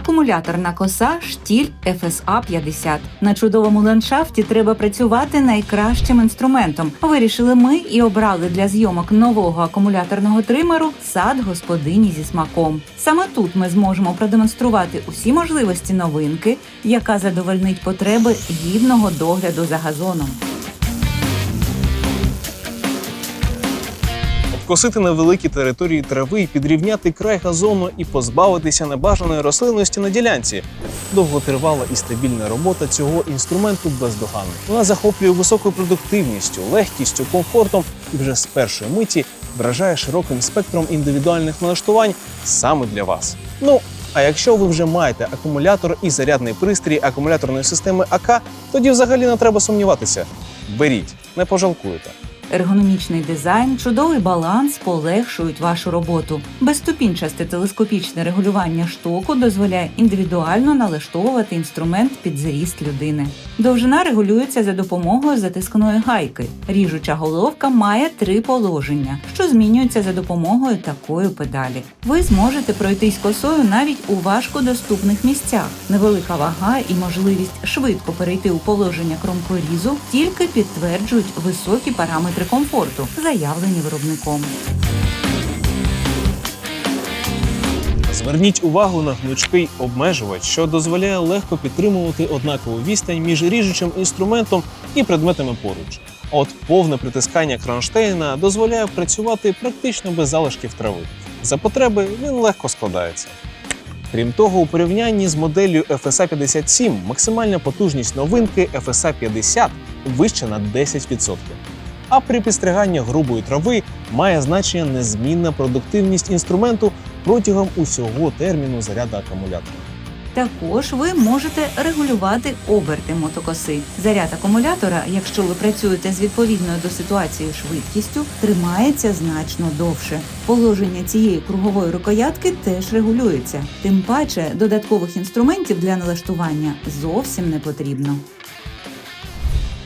акумуляторна коса штіль FSA 50. На чудовому ландшафті треба працювати найкращим інструментом. Вирішили ми і обрали для зйомок нового акумуляторного тримеру сад господині зі смаком. Саме тут ми зможемо продемонструвати усі можливості новинки, яка задовольнить потреби гідного догляду за газоном. Обкосити невеликі території трави, підрівняти край газону і позбавитися небажаної рослинності на ділянці. Довготривала і стабільна робота цього інструменту бездоганна. Вона захоплює високою продуктивністю, легкістю, комфортом і вже з першої миті вражає широким спектром індивідуальних налаштувань саме для вас. Ну а якщо ви вже маєте акумулятор і зарядний пристрій акумуляторної системи АК, тоді взагалі не треба сумніватися. Беріть, не пожалкуєте. Ергономічний дизайн, чудовий баланс полегшують вашу роботу. Безступінчасте телескопічне регулювання штоку дозволяє індивідуально налаштовувати інструмент під зріст людини. Довжина регулюється за допомогою затисканої гайки. Ріжуча головка має три положення, що змінюються за допомогою такої педалі. Ви зможете пройтись косою навіть у важкодоступних місцях. Невелика вага і можливість швидко перейти у положення кромкорізу тільки підтверджують високі параметри комфорту, заявлені виробником. Зверніть увагу на гнучкий обмежувач, що дозволяє легко підтримувати однакову відстань між ріжучим інструментом і предметами поруч. От повне притискання кронштейна дозволяє працювати практично без залишків трави. За потреби він легко складається. Крім того, у порівнянні з моделлю FSA 57 максимальна потужність новинки FSA 50 вища на 10%. А при підстриганні грубої трави має значення незмінна продуктивність інструменту протягом усього терміну заряду акумулятора. Також ви можете регулювати оберти мотокоси. Заряд акумулятора, якщо ви працюєте з відповідною до ситуації швидкістю, тримається значно довше. Положення цієї кругової рукоятки теж регулюється. Тим паче додаткових інструментів для налаштування зовсім не потрібно.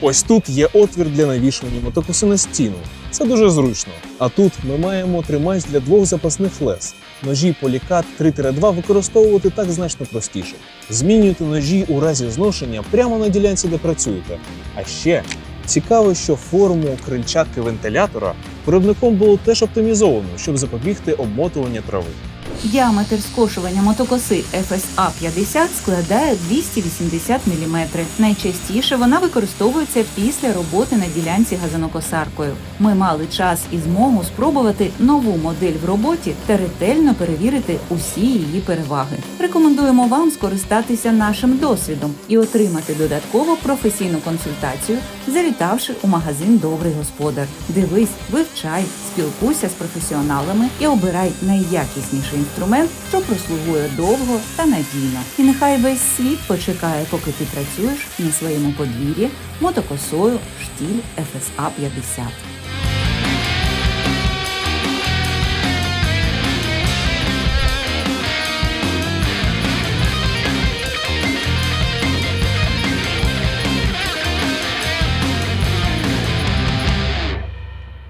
Ось тут є отвір для навішування мотокоси на стіну. Це дуже зручно. А тут ми маємо тримач для двох запасних лез. Ножі Polycat 3-2 використовувати так значно простіше. Змінюйте ножі у разі зношення прямо на ділянці, де працюєте. А ще цікаво, що форму крильчатки вентилятора виробником було теж оптимізовано, щоб запобігти обмотуванню трави. Діаметр скошування мотокоси FSA 50 складає 280 мм. Найчастіше вона використовується після роботи на ділянці газонокосаркою. Ми мали час і змогу спробувати нову модель в роботі та ретельно перевірити усі її переваги. Рекомендуємо вам скористатися нашим досвідом і отримати додатково професійну консультацію, завітавши у магазин Добрий господар. Дивись, вивчай, спілкуйся з професіоналами і обирай найякісніший інструмент, що прослугує довго та надійно. І нехай весь світ почекає, поки ти працюєш на своєму подвір'ї мотокосою штіль FSA 50.